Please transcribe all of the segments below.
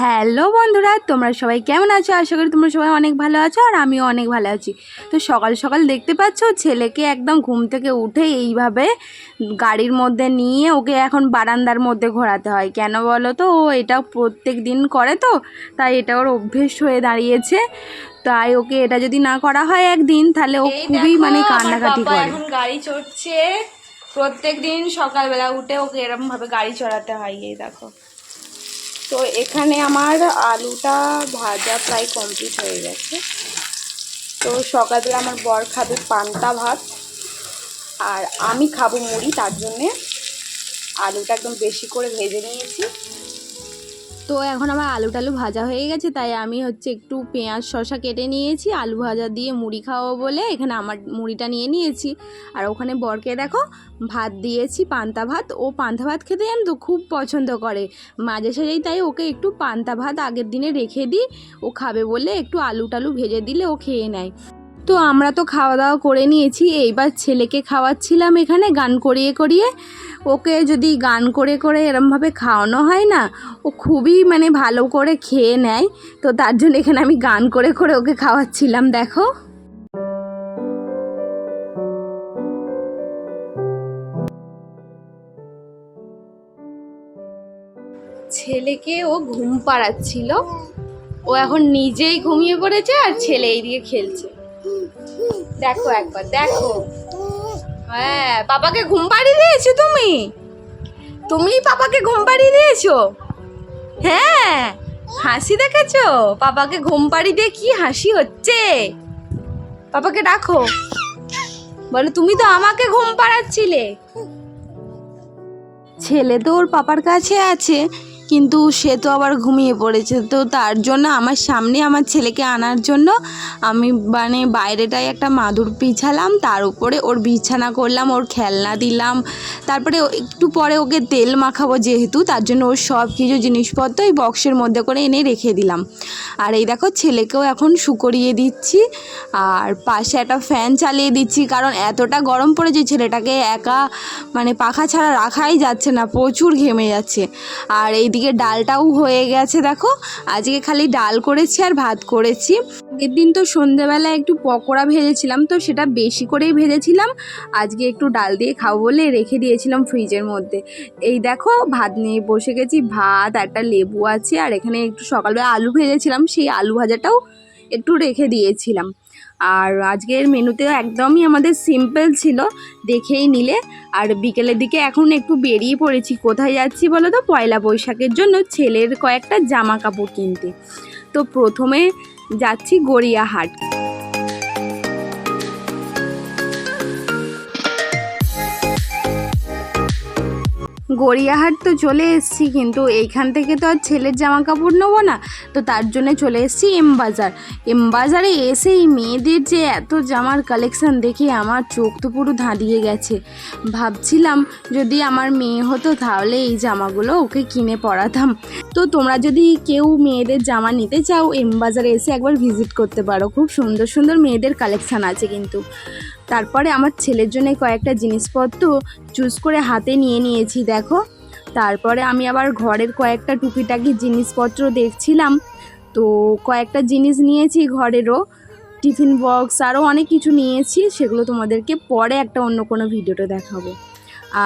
Hello বন্ধুরা তোমরা সবাই কেমন আছো? আশা করি তোমরা সবাই অনেক ভালো আছো আর আমিও অনেক ভালো আছি। তো সকাল সকাল দেখতে পাচ্ছ ছেলেকে একদম ঘুম থেকে উঠে এইভাবে গাড়ির মধ্যে নিয়ে ওকে এখন বারান্দার মধ্যে ঘোরাতে হয়। কেন বলো তো ও এটা প্রত্যেক দিন করে তো তাই এটা ওর অভ্যেস হয়ে দাঁড়িয়েছে। তাই ওকে এটা যদি না করা হয় একদিন তাহলে ও খুবই মানে কান্নাকাটি করে। এখন গাড়ি চড়ছে। প্রত্যেক দিন সকালবেলা উঠে ওকে এরকম ভাবে গাড়ি চড়াতে হয়, এই দেখো। তো এখানে আমার আলুটা ভাজা প্রায় কমপ্লিট হয়ে গেছে। তো সকালবেলা আমার বর খাবে পান্তা ভাত, আর আমি খাব মুড়ি, তার জন্যে আলুটা একদম বেশি করে ভেজে নিয়েছি। তো এখন আমার আলু টালু ভাজা হয়ে গেছে, তাই আমি হচ্ছে একটু পেঁয়াজ, শসা কেটে নিয়েছি, আলু ভাজা দিয়ে মুড়ি খাওয়াবো বলে এখানে আমার মুড়িটা নিয়ে নিয়েছি। আর ওখানে বরকে দেখো, ভাত দিয়েছি, পান্তা ভাত। ও পান্তা ভাত খেতে জানো তো খুব পছন্দ করে। মাঝে সাঝেই তাই ওকে একটু পান্তা ভাত আগের দিনে রেখে দিই, ও খাবে বলে একটু আলু টালু ভেজে দিলে ও খেয়ে নেয়। তো আমরা তো খাওয়া দাওয়া করে নিয়েছি। এইবার ছেলেকে খাওয়াচ্ছিলাম এখানে গান করিয়ে করিয়ে। ওকে যদি গান করে করে এরমভাবে খাওয়ানো হয় না, ও খুবই মানে ভালো করে খেয়ে নেয়। তো তার জন্য এখানে আমি গান করে করে ওকে খাওয়াচ্ছিলাম, দেখো। ছেলেকে ও ঘুম পাড়াচ্ছিল। ও এখন নিজেই ঘুমিয়ে পড়েছে আর ছেলে এই এইদিকে খেলছে। দেখো একবার, দেখো। হ্যাঁ বাবাকে ঘুম পাড়িয়ে দিয়েছ তুমি? তুমি পাপাকে ঘুম পাড়িয়ে দিয়েছ? হ্যাঁ হাসি দেখেছ? পাপাকে ঘুম পাড়িয়ে দিয়ে কি হাসি হচ্ছে? পাপাকে ডাকো। বলো, তুমি তো আমাকে ঘুম পাড়াচ্ছিলে। ছেলে তো ওর পাপার কাছে আছে। কিন্তু সে তো আবার ঘুমিয়ে পড়েছে। তো তার জন্য আমার সামনে আমার ছেলেকে আনার জন্য আমি মানে বাইরেটায় একটা মাদুর পিছালাম তার উপরে ওর বিছানা করলাম, ওর খেলনা দিলাম। তারপরে একটু পরে ওকে তেল মাখাবো যেহেতু, তার জন্য ওর সব কিছু জিনিসপত্র এই বক্সের মধ্যে করে এনে রেখে দিলাম। আর এই দেখো ছেলেকেও এখন শুকরিয়ে দিচ্ছি, আর পাশে একটা ফ্যান চালিয়ে দিচ্ছি, কারণ এতটা গরম পড়েছে ছেলেটাকে একা মানে পাখা ছাড়া রাখাই যাচ্ছে না, প্রচুর ঘেমে যাচ্ছে। আর এইদিকে ডালটাও হয়ে গেছে, দেখো। আজকে খালি ডাল করেছি আর ভাত করেছি। আগের দিন তো সন্ধেবেলা একটু পকোড়া ভেজেছিলাম, তো সেটা বেশি করেই ভেজেছিলাম। আজকে একটু ডাল দিয়ে খাব বলে রেখে দিয়েছিলাম ফ্রিজের মধ্যে। এই দেখো, ভাত নিয়ে বসে গেছি, ভাত, একটা লেবু আছে, আর এখানে একটু সকালবেলা আলু ভেজেছিলাম, সেই আলু ভাজাটাও একটু রেখে দিয়েছিলাম। আর আজকের মেনুতেও একদমই আমাদের সিম্পল ছিল, দেখেই নিলে। আর বিকেলের দিকে এখন একটু বেরিয়ে পড়েছি। কোথায় যাচ্ছি বলো তো? পয়লা বৈশাখের জন্য ছেলের কয়েকটা জামা কাপড় কিনতে। তো প্রথমে যাচ্ছি গড়িয়াহাট। গড়িয়াহাট তো চলে এসেছি, কিন্তু এইখান থেকে তো আর ছেলের জামা কাপড় নেব না। তো তার জন্য চলে এসেছি এম বাজার এম বাজারে এসেই মেয়েদের যে এত জামার কালেকশন দেখে আমার চোখ তো পুরো ধাঁধিয়ে গেছে। ভাবছিলাম যদি আমার মেয়ে হতো তাহলে এই জামাগুলো ওকে কিনে পরাতাম। তো তোমরা যদি কেউ মেয়েদের জামা নিতে চাও এম বাজারে এসে একবার ভিজিট করতে পারো। খুব সুন্দর সুন্দর মেয়েদের কালেকশান আছে কিন্তু। তারপরে আমার ছেলের জন্য কয়েকটা জিনিসপত্র চুজ করে হাতে নিয়ে নিয়েছি, দেখো। তারপরে আমি আবার ঘরের কয়েকটা টুকিটাকি জিনিসপত্র দেখছিলাম। তো কয়েকটা জিনিস নিয়েছি ঘরেরও। টিফিন বক্স আরও অনেক কিছু নিয়েছি, সেগুলো তোমাদেরকে পরে একটা অন্য কোনো ভিডিওটা দেখাবো।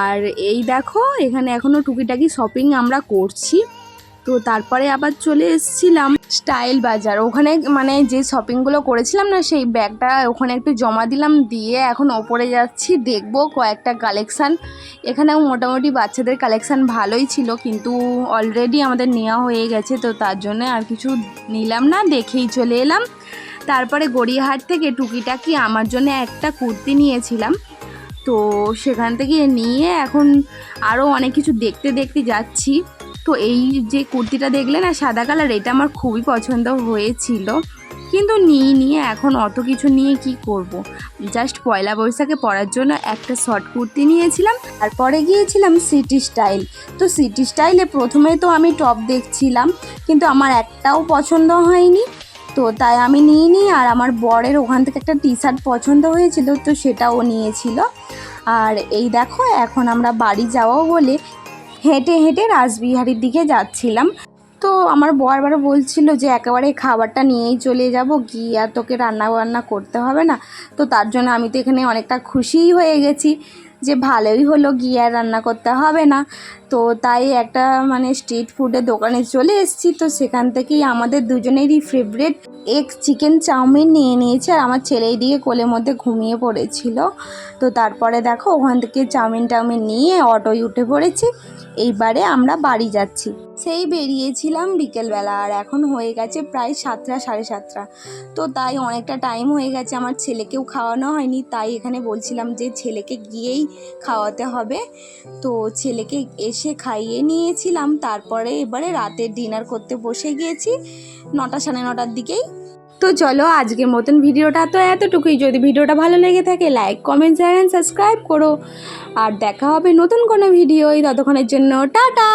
আর এই দেখো, এখানে এখনও টুকিটাকি শপিং আমরা করছি। তো তারপরে আবার চলে এসেছিলাম স্টাইল বাজার। ওখানে মানে যে শপিংগুলো করেছিলাম না, সেই ব্যাগটা ওখানে একটু জমা দিলাম, দিয়ে এখন ওপরে যাচ্ছি, দেখব কয়েকটা কালেকশান এখানেও মোটামুটি বাচ্চাদের কালেকশান ভালোই ছিল, কিন্তু অলরেডি আমাদের নেওয়া হয়ে গেছে, তো তার জন্য আর কিছু নিলাম না, দেখেই চলে এলাম। তারপরে গড়িয়াহাট থেকে টুকিটাকি আমার জন্য একটা কুর্তি নিয়েছিলাম। তো সেখান থেকে নিয়ে এখন আরও অনেক কিছু দেখতে দেখতে যাচ্ছি। তো এই যে কুর্তিটা দেখলে না সাদা কালার, এটা আমার খুবই পছন্দ হয়েছিল। কিন্তু নিয়ে নিয়ে, এখন অত কিছু নিয়ে কি করব। জাস্ট পয়লা বৈশাখে পরার জন্য একটা শর্ট কুর্তি নিয়েছিলাম, তারপরে গিয়েছিলাম সিটি স্টাইল। তো সিটি স্টাইলে প্রথমে তো আমি টপ দেখছিলাম, কিন্তু আমার একটাও পছন্দ হয়নি। তো তাই আমি নিয়ে নিই আর আমার বরের ওখান থেকে একটা টি শার্ট পছন্দ হয়েছিল, তো সেটাও নিয়েছিল। আর এই দেখো, এখন আমরা বাড়ি যাব বলে হেঁটে হেঁটে রাসবিহারির দিকে যাচ্ছিলাম। তো আমার বারবার বলছিল যে, একেবারে খাবারটা নিয়েই চলে যাব, গিয়ে আর তোকে রান্না বান্না করতে হবে না। তো তার জন্য আমি তো এখানে অনেকটা খুশিই হয়ে গেছি যে, ভালোই হলো, গিয়ে আর রান্না করতে হবে না। তো তাই একটা মানে স্ট্রিট ফুডের দোকানে চলে এসেছি। তো সেখান থেকেই আমাদের দুজনেরই ফেভারেট এগ চিকেন চাউমিন নিয়ে নিয়েছে আর আমার ছেলে এইদিকে কোলের মধ্যে ঘুমিয়ে পড়েছিল। তো তারপরে দেখো, ওখান থেকে চাউমিন টাউমিন নিয়ে অটোয় উঠে পড়েছি। এইবারে আমরা বাড়ি যাচ্ছি। সেই বেরিয়েছিলাম বিকেলবেলা আর এখন হয়ে গেছে প্রায় সাতটা, সাড়ে সাতটা। তো তাই অনেকটা টাইম হয়ে গেছে, আমার ছেলেকেও খাওয়ানো হয়নি। তাই এখানে বলছিলাম যে ছেলেকে গিয়েই খাওয়াতে হবে। তো ছেলেকে এসে খাইয়ে নিয়েছিলাম। তারপরে এবারে রাতের ডিনার করতে বসে গিয়েছি। নটা, সাড়ে নটার দিকেই তো চলো আজকের মতন ভিডিওটা তো এতটুকুই। যদি ভিডিওটা ভালো লেগে থাকে like comment share and subscribe করো। আর দেখা হবে নতুন কোনো ভিডিওই ততক্ষণের জন্য টাটা!